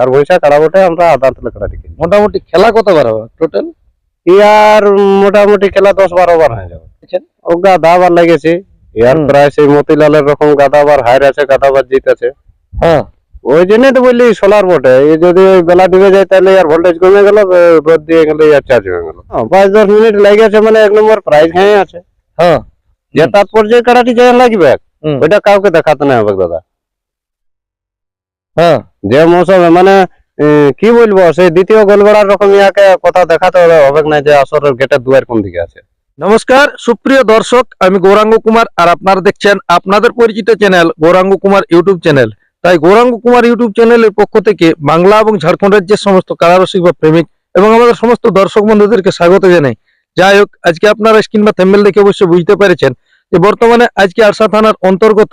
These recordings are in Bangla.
আর ভৈসা কাড়াবটে আমরা আদার তলে কাড়াটি কিনি মোটামুটি খেলা কতবার হবে টোটাল ইয়ার মোটামুটি খেলা দশ বারো বার হয়ে যাবে। ও গাদা বার লেগেছে। ইয়ার প্রায় সেই মতিলালের রকম গাদা বার হাইর আছে গাদা বার জিতেছে। হ্যাঁ। ওই জন্যই তো বললি সোলার বটে। এই যদি বেলা ডুবে যায় তাহলে ইয়ার ভোল্টেজ কমে গেল রোদ দিয়ে গেলে ইয়ার চার্জ হয়ে গেল। হ্যাঁ, পাঁচ দশ মিনিট লেগেছে মানে এক নম্বর প্রাইজ হ্যাঁ আছে। হ্যাঁ। যে তাৎপর্য কাড়াটি যে লাগবে। ওইটা কাউকে দেখাতে না হবে দাদা। হ্যাঁ যে মৌসুমে মানে কি বলব সেই দ্বিতীয় গোলগড়ার রকম ইয়াকে কথা দেখাতে হবে হবে না যে আসরের গেটের দুয়ার কোন দিকে আছে। নমস্কার সুপ্রিয় দর্শক আমি গৌরাঙ্গ কুমার আর আপনারা দেখছেন আপনাদের পরিচিত channel Gauranga Kumar YouTube channel. তাই গৌরাঙ্গ কুমার ইউটিউব চ্যানেলের পক্ষ থেকে বাংলা এবং ঝাড়খণ্ড রাজ্যের সমস্ত কারারসিক বা প্রেমিক এবং আমাদের সমস্ত দর্শক বন্ধুদেরকে স্বাগত জানাই। যাই হোক আজকে আপনারা স্ক্রিন বা থেম্বেল দেখে অবশ্যই বুঝতে পেরেছেন যে বর্তমানে আজকে আরসা থানার অন্তর্গত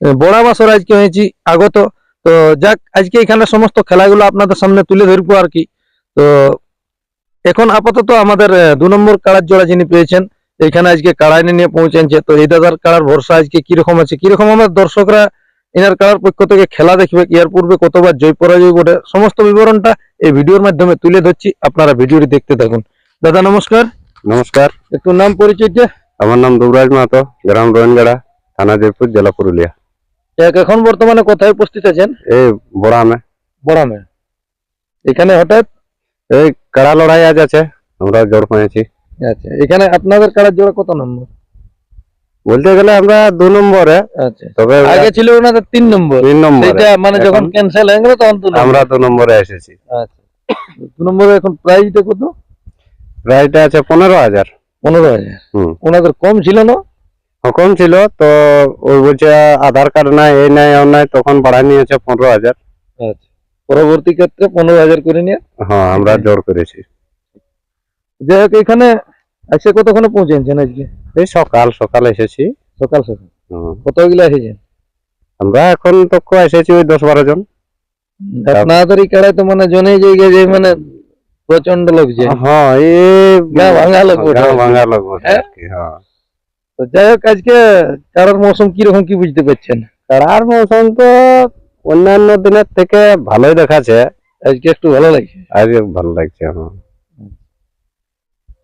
এ, বড়া মাসর আজকে হয়েছি আগত তো যাক আজকে এখানে সমস্ত খেলাগুলো আপনাদের সামনে তুলে ধরবো আর কি। তো এখন আপাতত আমাদের দু নম্বর কাড়ার জোড়া যিনি পেয়েছেন এখানে আজকে কাড়া এনে নিয়ে পৌঁছেছে। তো এই দাদার কাড়ার ভরসা আজকে কীরকম আছে? কীরকম আমার দর্শকরা এনার কাড়ার পক্ষ থেকে খেলা দেখবে? ইয়ার পূর্বে কতবার জয় পরাজয় ঘটে? সমস্ত বিবরণটা এই ভিডিওর মাধ্যমে তুলে ধরছি। আপনারা ভিডিওটি দেখতে থাকুন। দাদা নমস্কার। নমস্কার। একটু নাম পরিচয়টা আমার নাম দুবরাজ মাহাতো গ্রাম রোয়েনগাড়া থানা জয়পুর জেলা পুরুলিয়া। এখন বর্তমানে কোথায় উপস্থিত আছেন? এই বড়ামে। বড়ামে। এখানে হঠাৎ? এই কাড়া লড়াই আজ আছে? আমরা জড় হয়েছি আচ্ছা এখানে আপনাদের কাড়ার জোড়া কত নম্বর? বলতে গেলে আমরা দু নম্বরে। আচ্ছা। তবে আগে ছিল ওনাদের তিন নম্বর। তিন নম্বর। এটা মানে যখন ক্যান্সেল হয়ে গেল তখন। আমরা দু নম্বরে এসেছি। আচ্ছা। দু নম্বরে এখন প্রাইসটা কত? প্রাইসটা আছে পনেরো হাজার। পনেরো হাজার। হুম। ওনাদের কম ছিল না? কম ছিল তো ওই বলছে আধার কার্ড নাই এই নাই ও নাই তখন বাড়াই নিয়েছে পনেরো হাজার। আচ্ছা। পরবর্তী ক্ষেত্রে পনেরো হাজার করে নিয়ে? হ্যাঁ আমরা জোর করেছি। যাই হোক এখানে আজকে কতক্ষণে পৌঁছেছেন আজকে? এই সকাল সকাল এসেছি। সকাল সকাল। হুম। কতগুলো এসেছেন? আমরা এখন তো এসেছি ওই দশ বারো জন। আপনাদের কাড়ায় তো মানে জনেই জায়গায় যে মানে প্রচণ্ড লোক যে। হ্যাঁ এই ভাঙা লোক ভাঙা লোক হ্যাঁ? তো যাই হোক আজকে কারার মৌসুম কীরকম কি বুঝতে পারছেন? কাড়ার মৌসুম তো অন্যান্য দিনের থেকে ভালোই দেখাচ্ছে। আজকে একটু ভালো লাগছে? আজকে ভালো লাগছে হ্যাঁ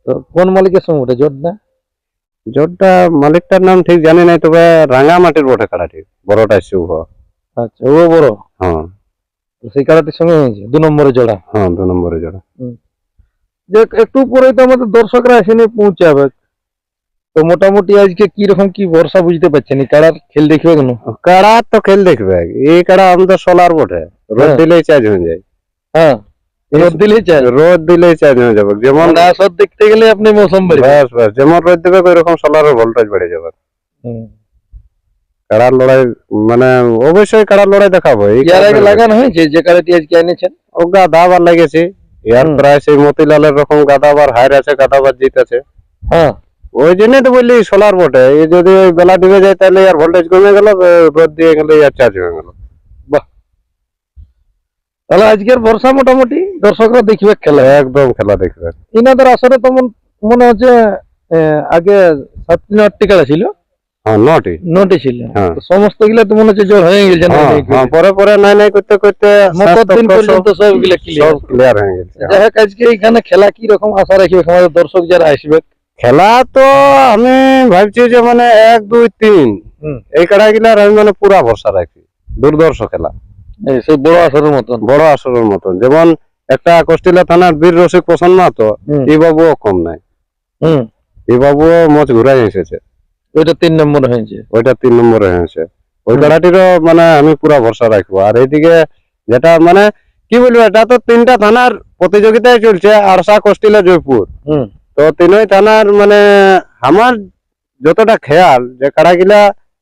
তো কোন মালিকের সঙ্গে ওটা জোট না? জোরটা মালিকটার নাম ঠিক জানি নাই তবে রাঙামাটির বটে কাড়াটি বড়টা শুভ আচ্ছা ও বড়? হ্যাঁ তো সেই কাড়াটির সঙ্গে হয়েছে দু নম্বরে জোড়া? হ্যাঁ দু নম্বরে জোড়া। যে একটু পরেই তো আমাদের দর্শকরা এসে নিয়ে পৌঁছাবে। তো মোটামুটি আজকে কি রকম কি ভরসা বুঝতে পারছেন এই কারার খেল দেখবে কেন কাড়া তো খেল দেখবে এই কাড়া আমাদের সোলার বটে রোদ হ্যাঁ। দিলেই চার্জ হয়ে যায়। হ্যাঁ রোদ দিলেই চাই রোদ দিলেই চার্জ হয়ে যাবে যেমন মানে আসর দেখতে গেলে আপনি মৌসুম বাড়ি ব্যাস ব্যাস যেমন রোদ দেবে ওই রকম সোলারের ভোল্টেজ বেড়ে যাবে। কাড়ার লড়াই মানে অবশ্যই কাড়ার লড়াই দেখাবো ইয়ার আগে লাগানো হয়েছে যে কারাটি আজকে এনেছেন? ও গাদা বার লেগেছে ইয়ার প্রায় সেই মতিলালের রকম গাদা বার হাইর আছে গাদা বার জিতেছে। হ্যাঁ। ওই জন্যই তো বললি সোলার বটে এই যদি ওই বেলা ডুবে যায় তাহলে ইয়ার ভোল্টেজ কমে গেল রোদ দিয়ে গেলে ইয়ার চার্জ হয়ে গেল। তাহলে আজকের বর্ষা মোটামুটি দর্শকরা দেখবে খেলা একদম খেলা দেখবে। ইনাদের আসরে তো মনে হচ্ছে আগে সাতটি না আটটি কাড়া ছিল। হ্যাঁ নটি নটি ছিল। হ্যাঁ। সমস্তগুলা তো মনে হচ্ছে জোর হয়ে গেছে হ্যাঁ, পরে পরে নাই নাই করতে করতে দিন পর্যন্ত সব ক্লিয়ার হয়ে গেছে। যাই হোক আজকে এখানে খেলা কি রকম আশা রাখবে আমাদের দর্শক যারা আসবে খেলা তো আমি ভাবছি যে মানে এক দুই তিন। এই কাড়া গিলার আমি মানে পুরা ভরসা রাখি। দুর্দর্শ খেলা। সেই বড় আসরের মতন। বড় আসরের মতন। যেমন একটা কষ্টিলা থানার বীর রসিক প্রসন্ন তো। এই বাবুও কম নাই। এই বাবুও মজ ঘুরাই এসেছে। ওইটা তিন নম্বর হয়েছে। ওইটা তিন নম্বরে হয়েছে। ওই। কাড়াটিরও মানে আমি পুরা ভরসা রাখব। আর এইদিকে যেটা মানে কি বলব এটা তো তিনটা থানার প্রতিযোগিতায় চলছে আরসা কষ্টিলা জয়পুর। তো তিনই থানার মানে আমার যতটা খেয়াল যে কাড়াগুলা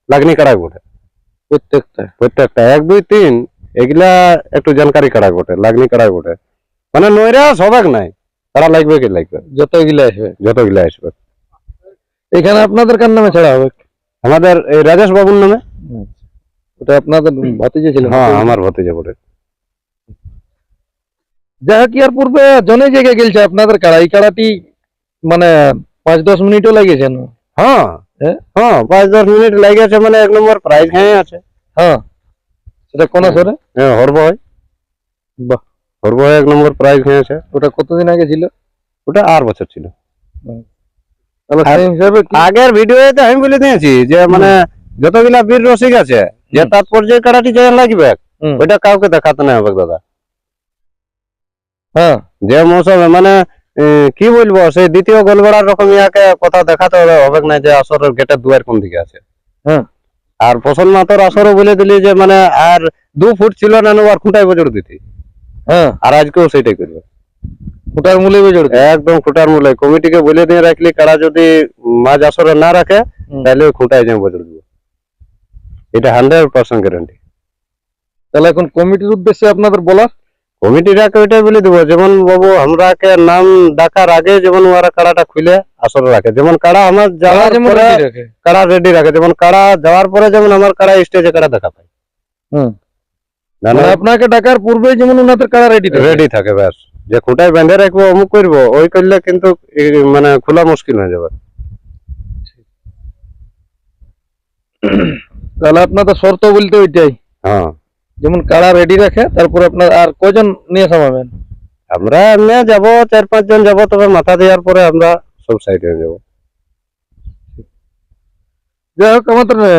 লাগনি কাড়া বটে। প্রত্যেকটা। প্রত্যেকটা। এক দুই তিন এগুলা একটু জানকারি কাড়া বটে লাগনি কাড়া বটে। মানে নইরা সবাক নাই কাড়া লাগবে কি লাগবে? যতগুলো আসবে। যতগুলা আসবে। এখানে আপনাদের কার নামে ছাড়া হবে? আমাদের এই রাজেশ বাবুর নামে? ওটা আপনাদের ভাতিজে ছিল। হ্যাঁ আমার ভতিজা বটে। যাই হোক ইয়ার পূর্বে জনে জায়গায় গেলছে আপনাদের কাড়া এই কাড়াটি মানে পাঁচ দশ মিনিটও লাগেছে না? হ্যাঁ। হ্যাঁ? হ্যাঁ পাঁচ দশ মিনিট লেগেছে মানে এক নম্বর প্রাইজ হ্যাঁ আছে। হ্যাঁ। সেটা কোন হ্যাঁ। সরে হ্যাঁ হরবই বাহ। পূর্ব এক নম্বর প্রাইজ খেয়েছে ওটা কতদিন আগে ছিল? ওটা আর বছর ছিল। আগের ভিডিওতে আমি বলে দিয়েছি যে মানে যতগুলা বীর রসিক আছে যে। তাৎপর্য কারাটি যে লাগবে। ওইটা কাউকে দেখাতে না হবে দাদা। হ্যাঁ। যে মৌসুমে মানে কি বলব সেই দ্বিতীয় গোলগড়ার রকম ইয়াকে কথা দেখাতে হবে হবে না যে আসরের গেটের দুয়ার কোন দিকে আছে। হ্যাঁ। আর পছন্দ মাতর আসরও বলে দিলি যে মানে আর দু ফুট ছিল না নো আর খুঁটাই বজড় দিতি। হ্যাঁ। আর আজকেও সেটাই করবে। ওটার মূল্য বেজড় একদম খুঁটার মূলে কমিটিকে বলে দিয়ে রাখলি কারা যদি মাঝ আসরে না রাখে তাহলে খুঁটায় যাই বজড় দিব। এটা হান্ড্রেড পার্সেন্ট গ্যারান্টি তাহলে এখন কমিটির উদ্দেশ্যে আপনাদের বলার? কমিটিটাকে ওইটাই বলে দিব। যেমন বাবু আমরাকে নাম ডাকার আগে যেমন ওরা কাড়াটা খুলে আসরে রাখে। যেমন কাড়া আমার যাওয়ার পরে কাড়া রেডি রাখে। যেমন কাড়া যাওয়ার পরে যেমন আমার কাড়া স্টেজে কাড়া দেখা পায়। হুম। মানে আপনাকে ডাকার পূর্বে যেমন ওনাদের কারা রেডি রেডি থাকে ব্যাস। যে খুঁটায় বেঁধে রাখব অমুক করব ওই করলে কিন্তু মানে খোলা মুশকিল হয়ে যাবে। তাহলে আপনাদের শর্ত বলতে ওইটাই। হ্যাঁ। যেমন কারা রেডি রাখে তারপর আপনার আর কজন নিয়ে সামাবেন আমরা এমনি যাব চার পাঁচ জন যাব তবে মাথা দেওয়ার পরে আমরা সব সাইড হয়ে যাব। যাই হোক আমাদের আহ,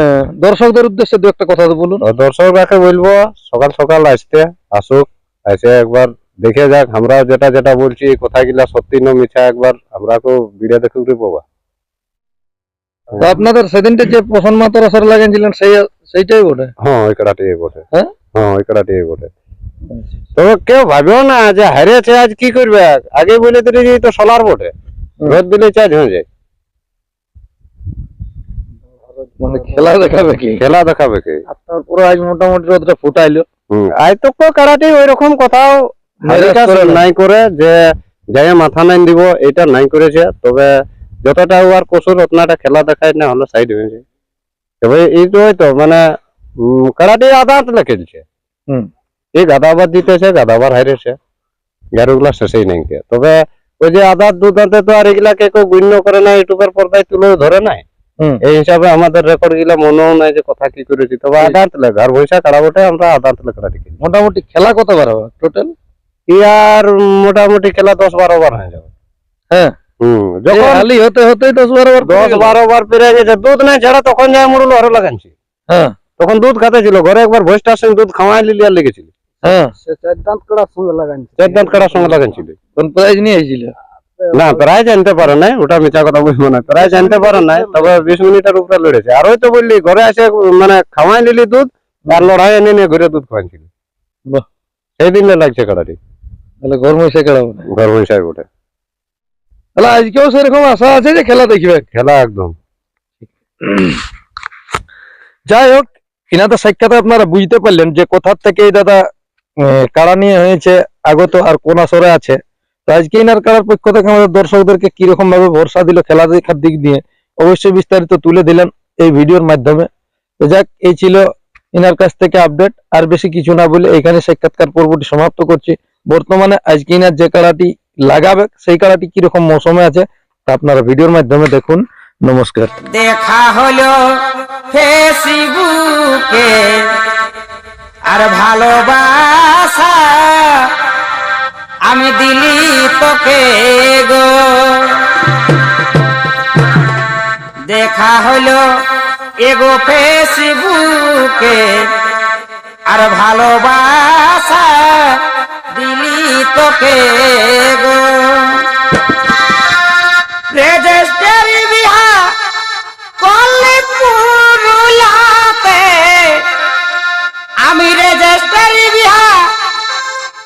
দর্শকদের উদ্দেশ্যে দু একটা কথা তো বলুন। তো দর্শকরাকে বলব সকাল সকাল আসতে আসুক এসে একবার দেখে যাক আমরা যেটা যেটা বলছি কথাগুলা সত্যি না মিছা একবার আমরাকেও ভিডিও দেখে উঠে পাবা তো আপনাদের সেদিনটা যে পছন্দ মাত্র আসর লাগিয়েছিলেন সেই সেইটাই বটে? হ্যাঁ ওই কড়াটিয়ে বটে। হ্যাঁ? হ্যাঁ ওই কড়াটিয়ে বটে। তবে কেউ ভাবেও না যে হারিয়েছে আজ কি করবে? আগে বলে দিলে যে তো সোলার বটে। রোদ দিলে চার্জ হয়ে যায়। মানে খেলা দেখাবে কি? খেলা দেখাবে কে? আর তারপরে আজ মোটামুটি রোদটা ফুটাইলো। হুম আজ তো কারাটি ওই রকম কোথাও মেজাজ হালকা করে না। নাই করে যে যাই মাথা নাই দিব এটা নাই করেছে। তবে যতটা ওর কসুর অতনাটা খেলা দেখায় না হলো সাইড হয়ে যায় তবে এই তো মানে কারাটি আধা খেলছে এই গাদাবার জিতেছে গাদাবার হারিয়েছে গাড়িগুলা শেষেই নাই। তবে ওই যে আধার দুধাতে তো আর এগুলাকে কেউ গণ্য করে না ইউটিউবের পর্দায় তুলে ধরে নাই। হুম। এই হিসাবে আমাদের রেকর্ডগুলা মনেও নাই যে কথা কি করেছি। তবে আধার তুলে ঘর বৈশা কাড়া বটে আমরা আধার তুলে কাড়া দেখি। মোটামুটি খেলা কত বার হবে? টোটাল ইয়ার মোটামুটি খেলা দশ বারো বার হয়ে যাবে। হ্যাঁ। হম যখন খালি হতে হতেই দশ বারো বার দশ বারো বার পেরে গেছে দুধ নাই ছাড়া তখন যায় মুরুল আরও লাগানছি হ্যাঁ। তখন দুধ খাতে ছিল ঘরে একবার ভোজটার সঙ্গে দুধ খাওয়াই লিলি আর লেগেছিল। হ্যাঁ। সে চার দাঁত করার সঙ্গে লাগাইছে। চার দাঁত কাটার সঙ্গে লাগানছিল কোন প্রাইজ নিয়ে এসেছিল না প্রায় জানতে পারে নাই ওটা মিথ্যা কথা বলব না প্রায় জানতে পারে নাই তবে বিশ মিনিটের উপরে লড়েছে। আর ওই তো বললি ঘরে এসে মানে খাওয়াই লিলি দুধ আর লড়াই এনে নিয়ে ঘরে দুধ খাওয়াইছিল। সেই দিনে লাগছে কাটাটি তাহলে গরম এসে খেলাবো না। ঘর বৈশাখ ওঠে তাহলে আজকেও সেরকম আশা আছে যে খেলা দেখবে? খেলা একদম। যাই হোক ইনাদের সাক্ষাতে আপনারা বুঝতে পারলেন যে কোথার থেকে এই দাদা কাড়া নিয়ে হয়েছে আগত আর কোন আসরে আছে। তো আজকে ইনার কাড়ার পক্ষ থেকে আমাদের দর্শকদেরকে কীরকম ভাবে ভরসা দিল খেলা দেখার দিক দিয়ে অবশ্যই বিস্তারিত তুলে দিলেন এই ভিডিওর মাধ্যমে। তো যাক এই ছিল ইনার কাছ থেকে আপডেট আর বেশি কিছু না বলে এখানে সাক্ষাৎকার পর্বটি সমাপ্ত করছি। বর্তমানে আজকে ইনার যে কাড়াটি লাগাবে, সেই কাড়াটি কীরকম মৌসুমে আছে তা আপনারা ভিডিওর মাধ্যমে দেখুন। নমস্কার। দেখা হলো ফেসবুকে, আর ভালোবাসা আমি দিলি তোকে গো। দেখা হলো এগো ফেসবুকে, আর ভালোবাসা দিলি তোকে গো। রেজিস্টারি বিহা করলে পুরুলাতে আমি রেজিস্টারি বিহা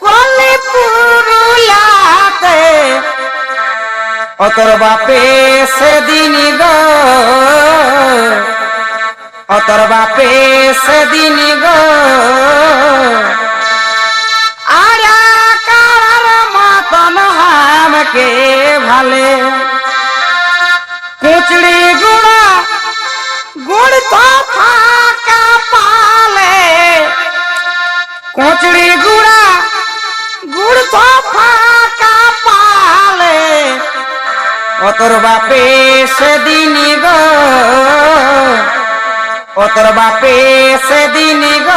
করলে পুরুলাতে অতর বাপে সেদিন গো। অতর বাপে সেদিন গো। হামকে ভালে? কুচড়ি গুড়া, গুড় তো ফাঁকা পালে। কুচড়ি গুড়া, গুড় তো ফাঁকা পালে। অতর বাপে সেদিন গো অতর বাপে সেদিন গো।